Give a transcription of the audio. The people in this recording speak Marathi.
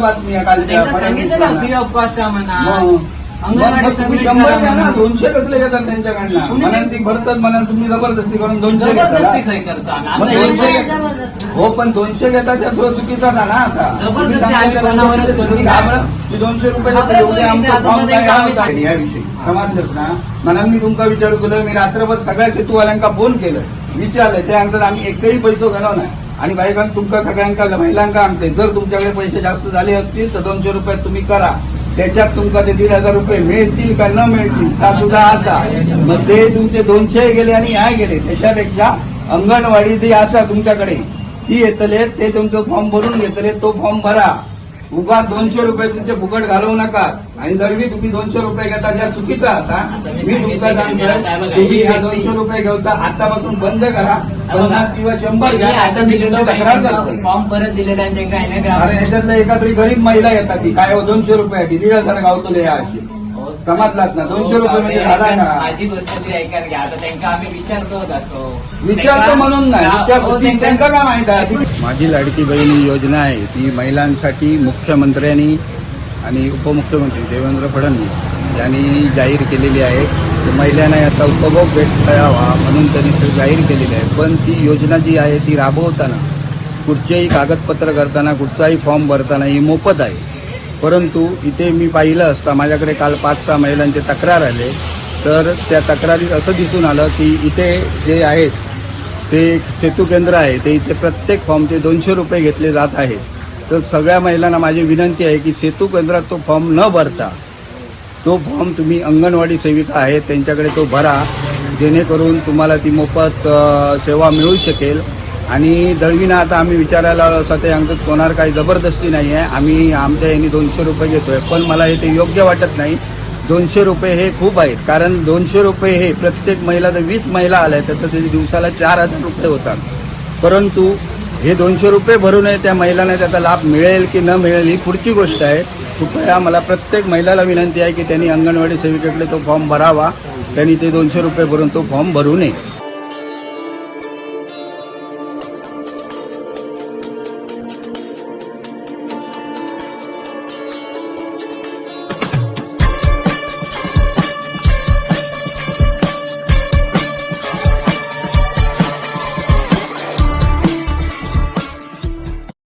बातमी आहे. कालच्या सांगितलं ना फ्री ऑफ कॉस्ट म्हणा. मग- अंगणवाडी मग तुम्ही सबमिट शंभर करा घ्या ना म्हणा. दोनशे कसले घेतात त्यांच्याकडनं ती भरतात म्हणा तुम्ही जबरदस्ती करून दोनशे? मग दोनशे हो पण दोनशे घेता त्या थोडं चुकीचा ना आता. की दोनशे रुपये याविषयी. समजलंच ना. म्हणून मी तुमका विचारू केलं मी रात्रभर सगळ्या सेतूवाल्यांका फोन केलं विचारलं ते अंतर आम्ही एकही पैसो नाही. आणि बायकांना तुमका सगळ्यांका महिलांका आणते जर तुमच्याकडे पैसे जास्त झाले असतील तर दोनशे रुपये तुम्ही करा. त्याच्यात तुमका ते दीड हजार रुपये मिळतील का न मिळतील का सुद्धा असा मग ते तुमचे दोनशे गेले आणि ह्या गेले. त्याच्यापेक्षा अंगणवाडी जी असा तुमच्याकडे. ती येतले ते तुमचं फॉर्म भरून घेतले तो फॉर्म भरा. उगा दोनशे रुपये तुमचे फुकट घालवू नका. आणि जर मी तुम्ही दोनशे रुपये घेता ज्या चुकीचा असा मी तुमचा सांगतो तुम्ही ह्या दोनशे रुपये घेता आतापासून बंद करा. पन्नास किंवा शंभर घ्या आता मी तक्रार करतो फॉर्म परत दिले त्यांचे काय नाही अरे का ह्याच्यातलं एका तरी गरीब महिला येतात ती काय हो दोनशे रुपये दीड हजार गावतो या अशी. समजलात ना दोनशे रुपये म्हणजे झाला ना. माझी गोष्ट ती ऐकायला घ्या. आता त्यांना आम्ही विचारतो जातो. विचारतो म्हणून नाही विचारतो हो, त्यांका- त्यांका काय माहीत आहे? माझी लाडकी बहीण ही योजना आहे. ती महिलांसाठी मुख्यमंत्र्यांनी आणि उपमुख्यमंत्री देवेंद्र फडणवीस यांनी जाहीर केलेली आहे. तर महिलांना याचा उपभोग भेटता यावा म्हणून त्यांनी ते जाहीर केलेली आहे. पण ती योजना जी आहे ती राबवताना कुठचेही कागदपत्र करताना कुठचाही फॉर्म भरताना ही मोफत आहे. परंतु इथे मी पाहिलं असता माझ्याकडे काल पाच सहा महिलांचे तक्रार आले तर त्या तक्रारीत असं दिसून आलं की इथे जे आहेत ते एक सेतू केंद्र आहे ते इथे प्रत्येक फॉर्मचे दोनशे रुपये घेतले जात आहेत. तर सगळ्या महिलांना माझी विनंती आहे की सेतू केंद्रात तो फॉर्म न भरता तो फॉर्म तुम्ही अंगणवाडी सेविका आहेत त्यांच्याकडे तो भरा जेणेकरून तुम्हाला ती मोफत सेवा मिळू शकेल. आणि दळवीना आता आम्ही विचारायला आलो असं ते आमचं कोणावर काही जबरदस्ती नाही आहे. आम्ही आमच्या यांनी दोनशे रुपये घेतोय पण मला हे ते योग्य वाटत नाही. दोनशे रुपये हे खूप आहेत कारण दोनशे रुपये हे प्रत्येक महिला जर वीस महिला आल्या तर ते दिवसाला चार हजार रुपये होतात. परंतु हे दोनशे रुपये भरूनही त्या महिलांना त्याचा लाभ मिळेल की न मिळेल ही पुढची गोष्ट आहे. कृपया मला प्रत्येक महिलाला विनंती आहे की त्यांनी अंगणवाडी सेविकेकडे तो फॉर्म भरावा. त्यांनी ते दोनशे रुपये भरून तो फॉर्म भरू नये.